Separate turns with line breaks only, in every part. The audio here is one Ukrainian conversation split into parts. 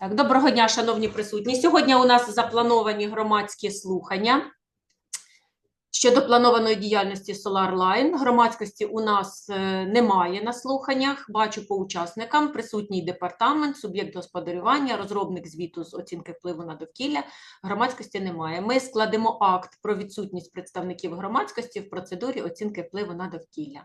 Так, доброго дня, шановні присутні. Сьогодні у нас заплановані громадські слухання щодо планованої діяльності SolarLine. Громадськості у нас е, немає на слуханнях. Бачу по учасникам присутній департамент, суб'єкт господарювання, розробник звіту з оцінки впливу на довкілля. Громадськості немає. Ми складемо акт про відсутність представників громадськості в процедурі оцінки впливу на довкілля.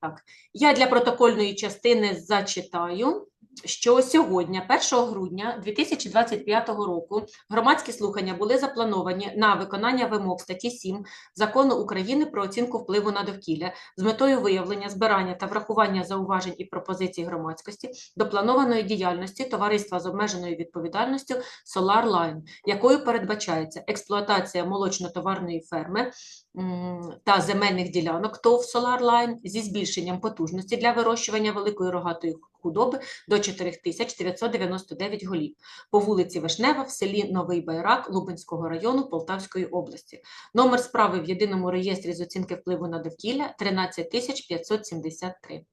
Так, я для протокольної частини зачитаю що сьогодні, 1 грудня 2025 року, громадські слухання були заплановані на виконання вимог статті 7 Закону України про оцінку впливу на довкілля з метою виявлення, збирання та врахування зауважень і пропозицій громадськості до планованої діяльності товариства з обмеженою відповідальністю Solar Line, якою передбачається експлуатація молочно-товарної ферми та земельних ділянок ТОВ Line зі збільшенням потужності для вирощування великої рогатої худоби до 4999 голів по вулиці Вишнева в селі Новий Байрак Лубенського району Полтавської області. Номер справи в єдиному реєстрі з оцінки впливу на довкілля 13573.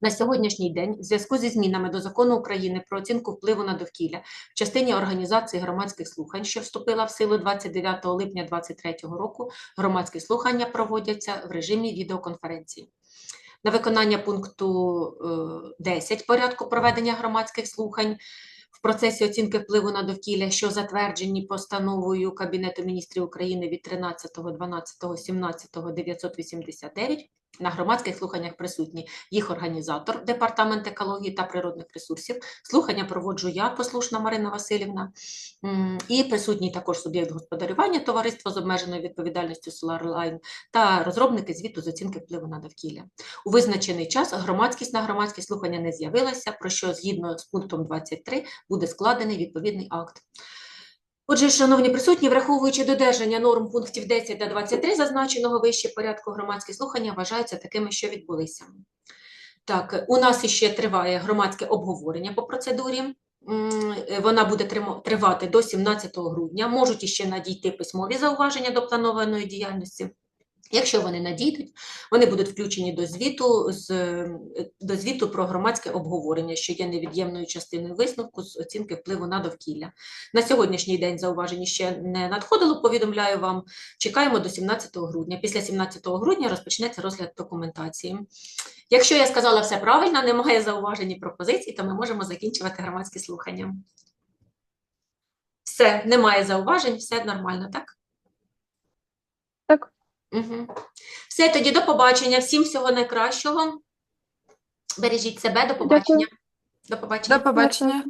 На сьогоднішній день, в зв'язку зі змінами до закону України про оцінку впливу на довкілля в частині організації громадських слухань, що вступила в силу 29 липня 2023 року, громадські слухання проводяться в режимі відеоконференції. На виконання пункту е, 10 порядку проведення громадських слухань в процесі оцінки впливу на довкілля, що затверджені постановою Кабінету міністрів України від 13.12.17.989, на громадських слуханнях присутні їх організатор, Департамент екології та природних ресурсів. Слухання проводжу я, послушна Марина Васильівна, і присутній також суб'єкт господарювання, товариство з обмеженою відповідальністю SolarLine та розробники звіту з оцінки впливу на довкілля. У визначений час громадськість на громадські слухання не з'явилася, про що згідно з пунктом 23 буде складений відповідний акт. Отже, шановні присутні, враховуючи додержання норм пунктів 10 та 23 зазначеного вище порядку громадські слухання вважаються такими, що відбулися. Так, у нас іще триває громадське обговорення по процедурі. Е, Вона буде тривати до 17 грудня. Можуть іще надійти письмові зауваження до планованої діяльності. Якщо вони надійдуть, вони будуть включені до звіту з е, до звіту про громадське обговорення, що є невід'ємною частиною висновку з оцінки впливу на довкілля. На сьогоднішній день зауважень ще не надходило. Повідомляю вам. Чекаємо до 17 грудня. Після 17 грудня розпочнеться розгляд документації. Якщо я сказала все правильно, немає зауважень і пропозицій, то ми можемо закінчувати громадські слухання. Все, немає зауважень, все нормально, так?
Так.
Угу. Все, тоді до побачення. Всім всього найкращого. Бережіть себе, до побачення. До побачення.
До побачення.